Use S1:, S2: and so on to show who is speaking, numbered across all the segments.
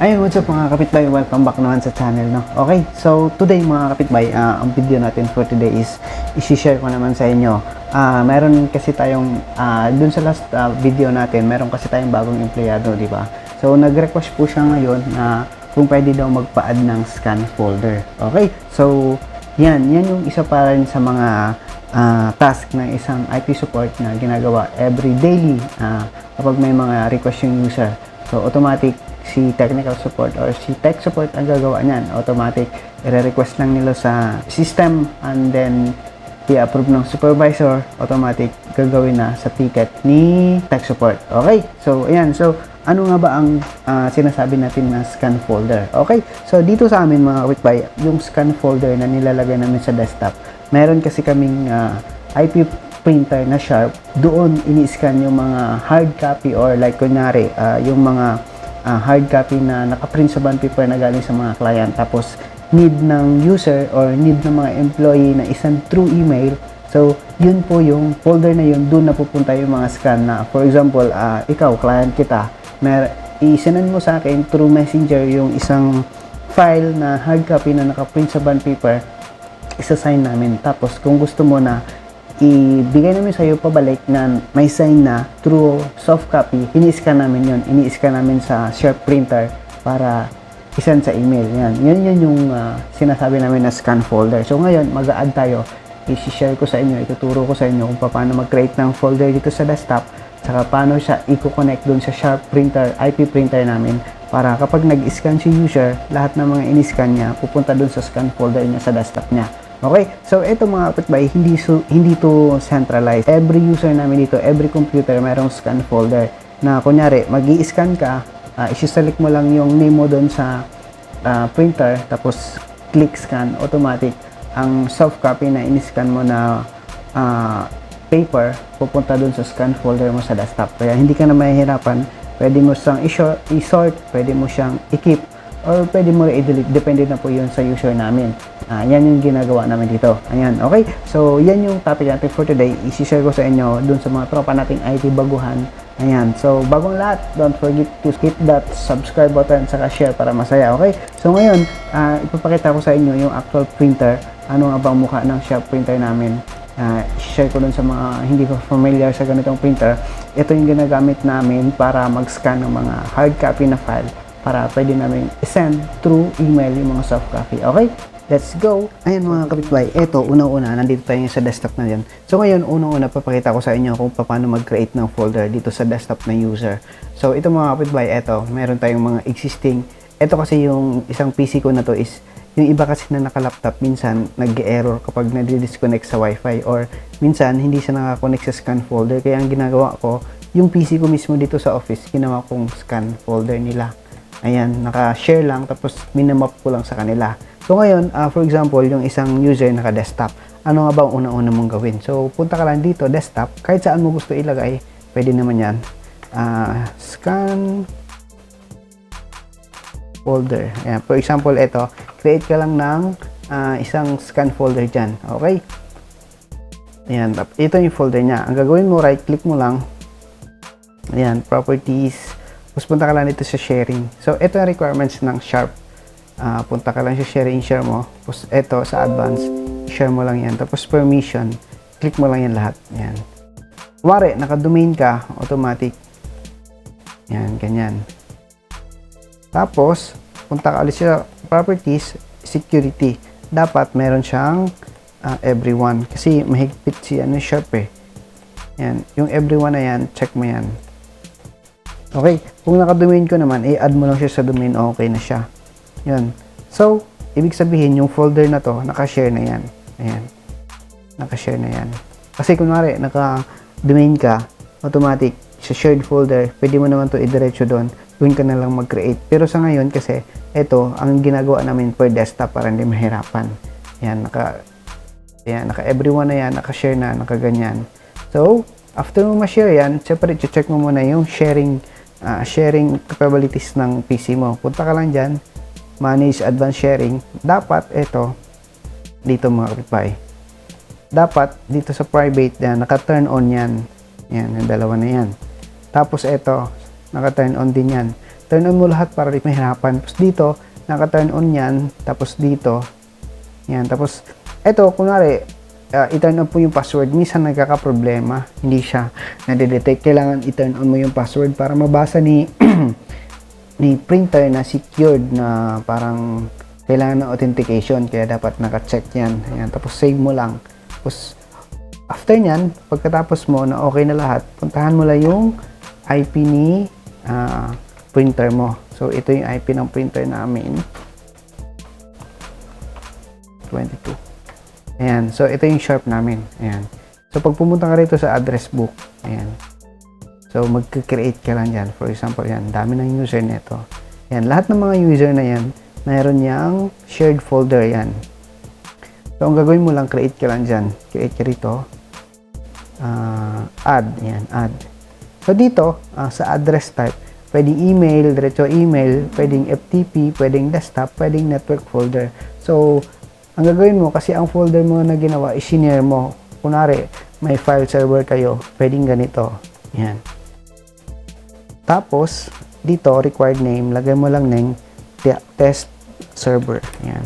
S1: Ayun, what's up mga kapitbay? Welcome back naman sa channel, no? Okay, so today mga kapitbay, ah, ang video natin for today is isi-share ko naman sa inyo. Ah, meron kasi tayong, ah, dun sa last ah, video natin, meron kasi tayong bagong empleyado, di ba? So, nag-request po siya ngayon na kung pwede daw magpa-add ng scan folder. Okay, so yan, yan yung isa pa rin sa mga ah, task ng isang IT support na ginagawa every daily ah, kapag may mga request yung user. So, automatic si technical support or si tech support ang gagawa niyan. Automatic, i-request lang nila sa system and then i-approve ng supervisor, automatic gagawin na sa ticket ni tech support. Okay? So, ayan. So, ano nga ba ang ah, sinasabi natin na scan folder? Okay? So, dito sa amin mga kapitbay, yung scan folder na nilalagay namin sa desktop, meron kasi kaming ah, IP printer na Sharp, doon ini-scan yung mga hard copy or like kunyari, ah, yung mga ah, hard copy na nakaprint sa bond paper na galing sa mga client. Tapos need ng user or need ng mga employee na isang through email. So yun po yung folder na yun. Doon na pupunta yung mga scan na for example ah, ikaw client kita mer i-send mo sa akin through messenger yung isang file na hard copy na nakaprint sa bond paper isa-sign namin. Tapos kung gusto mo na ibigay namin sa iyo pabalik na may sign na through soft copy, ini-scan namin yon ini-scan namin sa sharp printer para isend sa email. Yan, yan, yan yung ah, sinasabi namin na scan folder. So ngayon, mag-add tayo. I-share ko sa inyo, ituturo ko sa inyo kung paano mag-create ng folder dito sa desktop, saka paano siya i-connect dun sa sharp printer, IP printer namin para kapag nag-scan si user, lahat ng mga in-scan niya pupunta dun sa scan folder niya sa desktop niya. Okay? So, ito mga kapitbahay, hindi, su- hindi to centralized. Every user namin dito, every computer, merong scan folder na kunyari, mag scan ka, uh, isi-select mo lang yung name mo doon sa ah, printer, tapos click scan, automatic, ang soft copy na in-scan mo na ah, paper, pupunta doon sa scan folder mo sa desktop. Kaya hindi ka na mahihirapan, pwede mo siyang i-sort, pwede mo siyang i-keep, or pwede mo i-delete. Depende na po yun sa user namin. Ah, yan yung ginagawa namin dito. Ayan, okay? So, yan yung topic natin for today. I-share ko sa inyo dun sa mga tropa nating IT baguhan. Ayan. So, bagong lahat, don't forget to hit that subscribe button saka share para masaya, okay? So, ngayon, ah, ipapakita ko sa inyo yung actual printer. Ano nga bang mukha ng Sharp printer namin. Ah, share ko dun sa mga hindi ko familiar sa ganitong printer. Ito yung ginagamit namin para mag-scan ng mga hard copy na file para pwede namin i-send through email yung mga soft copy. Okay? Let's go! Ayan mga kapitbahay, eto, unang-una, nandito tayo sa desktop na yan. So ngayon, unang-una, papakita ko sa inyo kung paano mag-create ng folder dito sa desktop ng user. So ito mga kapitbahay, eto, meron tayong mga existing, eto kasi yung isang PC ko na to is, yung iba kasi na naka-laptop, minsan nag-error kapag nadi-disconnect sa wifi or minsan hindi siya nakakonect sa scan folder. Kaya ang ginagawa ko, yung PC ko mismo dito sa office, ginawa kong scan folder nila. Ayan, naka-share lang tapos minamap ko lang sa kanila. So ngayon, ah, for example, yung isang user naka-desktop, ano nga ba ang una-una mong gawin? So punta ka lang dito, desktop, kahit saan mo gusto ilagay, pwede naman yan. Ah, scan folder. Ayan, for example, ito, create ka lang ng ah, isang scan folder dyan. Okay? Ayan, ito yung folder niya. Ang gagawin mo, right click mo lang. Ayan, properties. Tapos punta ka lang dito sa sharing. So, ito yung requirements ng Sharp. Ah, punta ka lang sa sharing, share mo. Tapos ito sa advanced, share mo lang yan. Tapos permission, click mo lang yan lahat. Yan. Kumari, naka-domain ka, automatic. Yan, ganyan. Tapos, punta ka ulit sa properties, security. Dapat meron siyang ah, everyone. Kasi mahigpit si ano, Sharp eh. Yan. Yung everyone na yan, check mo yan. Okay, kung naka-domain ko naman, i-add mo lang siya sa domain, okay na siya. Yan. So, ibig sabihin, yung folder na to, naka-share na yan. Ayan. Naka-share na yan. Kasi kunwari, naka-domain ka, automatic, sa shared folder, pwede mo naman to idiretso doon. Doon ka na lang mag-create. Pero sa ngayon, kasi, ito, ang ginagawa namin per desktop para hindi mahirapan. Yan, naka, yan, naka everyone na yan, naka-share na, naka-ganyan. So, after mo ma-share yan, syempre, check mo muna yung sharing ah, sharing capabilities ng PC mo. Punta ka lang dyan, manage advanced sharing. Dapat, ito, dito mga kapitbahay. Dapat, dito sa private, yan, naka-turn on yan. Yan, yung dalawa na yan. Tapos, ito, naka-turn on din yan. turn on mo lahat para di mahirapan. Tapos dito, naka-turn on yan. Tapos dito, yan. Tapos, eto, kunwari, uh, i-turn on po yung password. Minsan nagkaka-problema. Hindi siya nade-detect. Kailangan i-turn on mo yung password para mabasa ni ni printer na secured na parang kailangan ng authentication. Kaya dapat naka-check yan. Ayan. Tapos save mo lang. Tapos, after nyan, pagkatapos mo na okay na lahat, puntahan mo lang yung IP ni ah, printer mo. So, ito yung IP ng printer namin. 22. Ayan. So, ito yung sharp namin. Ayan. So, pag pumunta ka rito sa address book, ayan. So, mag-create ka lang dyan. For example, yan. Dami ng user nito. Ayan. Lahat ng mga user na yan, mayroon niyang shared folder yan. So, ang gagawin mo lang, create ka lang dyan. Create ka rito. Ah, add. Ayan. Add. So, dito, ah, sa address type, pwedeng email, diretso email, pwedeng FTP, pwedeng desktop, pwedeng network folder. So, ang gagawin mo, kasi ang folder mo na ginawa, isinare mo. Kunwari, may file server kayo, pwedeng ganito. Yan. Tapos, dito, required name, lagay mo lang ng te- test server. Yan.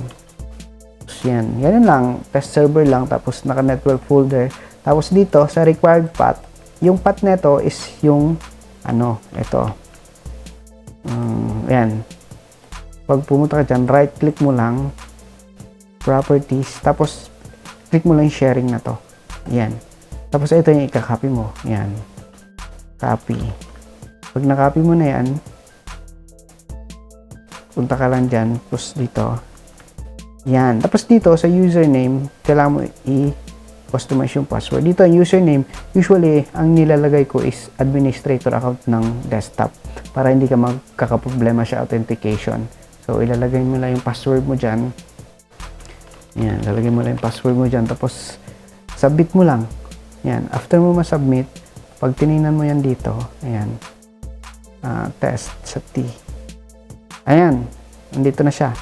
S1: Tapos yan. Ganun lang. Test server lang. Tapos naka-network folder. Tapos dito, sa required path, yung path neto is yung, ano, ito. Um, yan. Pag pumunta ka dyan, right click mo lang, properties, tapos click mo lang yung sharing na to. Yan. Tapos ito yung ikakopy mo. Yan. Copy. Pag na-copy mo na yan, punta ka lang dyan, tapos dito. Yan. Tapos dito, sa username, kailangan mo i-customize yung password. Dito, ang username, usually, ang nilalagay ko is administrator account ng desktop para hindi ka magkakaproblema sa authentication. So, ilalagay mo lang yung password mo dyan. Yan, lalagay mo lang yung password mo dyan. Tapos, submit mo lang. Yan. After mo ma-submit, pag tinignan mo yan dito, ayan, ah, test sa T. Ayan, nandito na siya.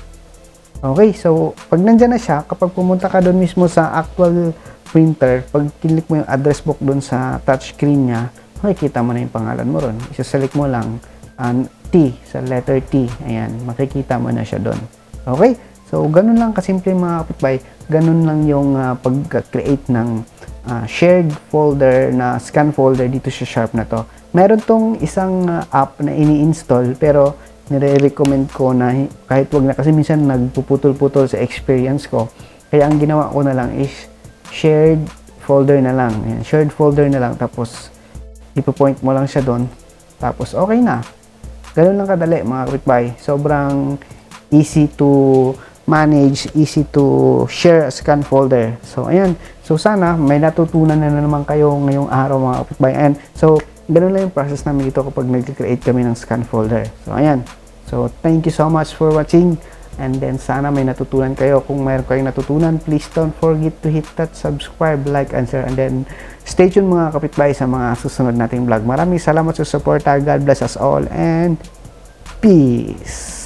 S1: Okay, so pag nandyan na siya, kapag pumunta ka doon mismo sa actual printer, pag click mo yung address book doon sa touchscreen niya, makikita mo na yung pangalan mo ron. Isa-select mo lang ang T, sa letter T. Ayan, makikita mo na siya doon. Okay, so ganun lang kasimple mga kapitbahay. Ganun lang yung ah, pag-create ng ah, shared folder na scan folder dito sa Sharp na to. Meron tong isang ah, app na ini-install pero nire-recommend ko na hi- kahit wag na kasi minsan nagpuputol-putol sa experience ko. Kaya ang ginawa ko na lang is shared folder na lang. Ayan, shared folder na lang tapos ipo-point mo lang siya doon. Tapos okay na. Ganun lang kadali mga kapitbahay. Sobrang easy to manage, easy to share a scan folder. So, ayan. So, sana may natutunan na, naman kayo ngayong araw mga kapitbahay. And, so, ganun lang yung process namin dito kapag nag-create kami ng scan folder. So, ayan. So, thank you so much for watching. And then, sana may natutunan kayo. Kung mayroon kayong natutunan, please don't forget to hit that subscribe, like, and share. And then, stay tuned mga kapitbahay sa mga susunod nating vlog. Maraming salamat sa support. God bless us all and peace!